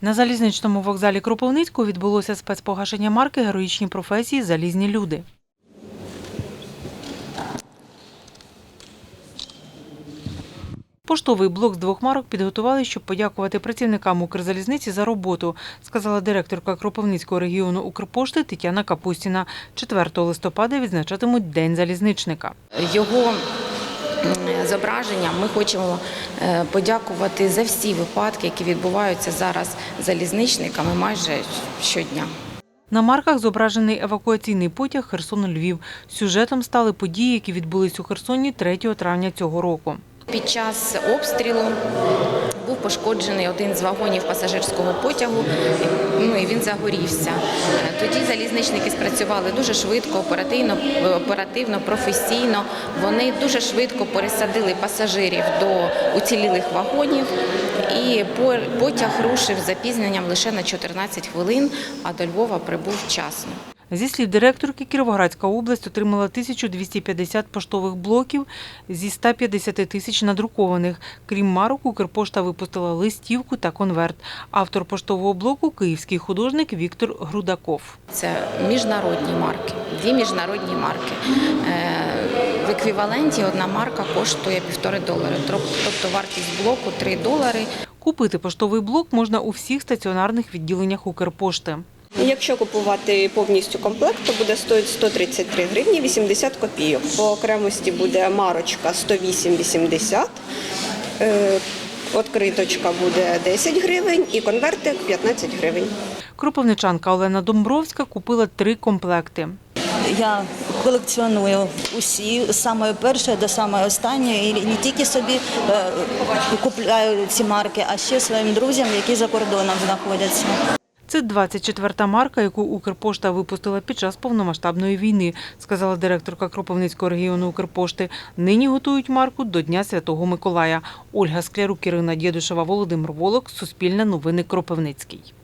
На залізничному вокзалі Кропивницького відбулося спецпогашення марки Героїчні професії Залізні люди. Поштовий блок з двох марок підготували, щоб подякувати працівникам Укрзалізниці за роботу, сказала директорка Кропивницького регіону Укрпошти Тетяна Капустіна. 4 листопада відзначатимуть День залізничника. Його зображення ми хочемо е, подякувати за всі випадки, які відбуваються зараз залізничниками майже щодня. На марках зображений евакуаційний потяг Херсон-Львів. Сюжетом стали події, які відбулись у Херсоні 3 травня цього року. Під час обстрілу пошкоджений один з вагонів пасажирського потягу, ну і він загорівся. Тоді залізничники спрацювали дуже швидко, оперативно, оперативно, професійно. Вони дуже швидко пересадили пасажирів до уцілілих вагонів, і по- потяг рушив запізненням лише на 14 хвилин, а до Львова прибув вчасно. Зі слів директорки, Кіровоградська область отримала 1250 поштових блоків зі 150 тисяч надрукованих. Крім марок, Укрпошта випустила листівку та конверт. Автор поштового блоку – київський художник Віктор Грудаков. Це міжнародні марки, дві міжнародні марки. Е, В еквіваленті одна марка коштує півтори долари, тобто вартість блоку 3 долари. Купити поштовий блок можна у всіх стаціонарних відділеннях Укрпошти. Якщо купувати повністю комплект, то буде стоїть 133 гривні 80 копійок. По окремості буде марочка 108,80, е, Откриточка буде 10 гривень і конвертик 15 гривень. Кропивничанка Олена Домбровська купила три комплекти. Я колекціоную усі з самої першої до самої останньої, і не тільки собі е, купляю ці марки, а ще своїм друзям, які за кордоном знаходяться. Це 24-та марка, яку Укрпошта випустила під час повномасштабної війни, сказала директорка Кропивницького регіону Укрпошти. Нині готують марку до Дня Святого Миколая. Ольга Склярук, Ірина Дєдушева, Володимир Волок, Суспільне новини Кропивницький.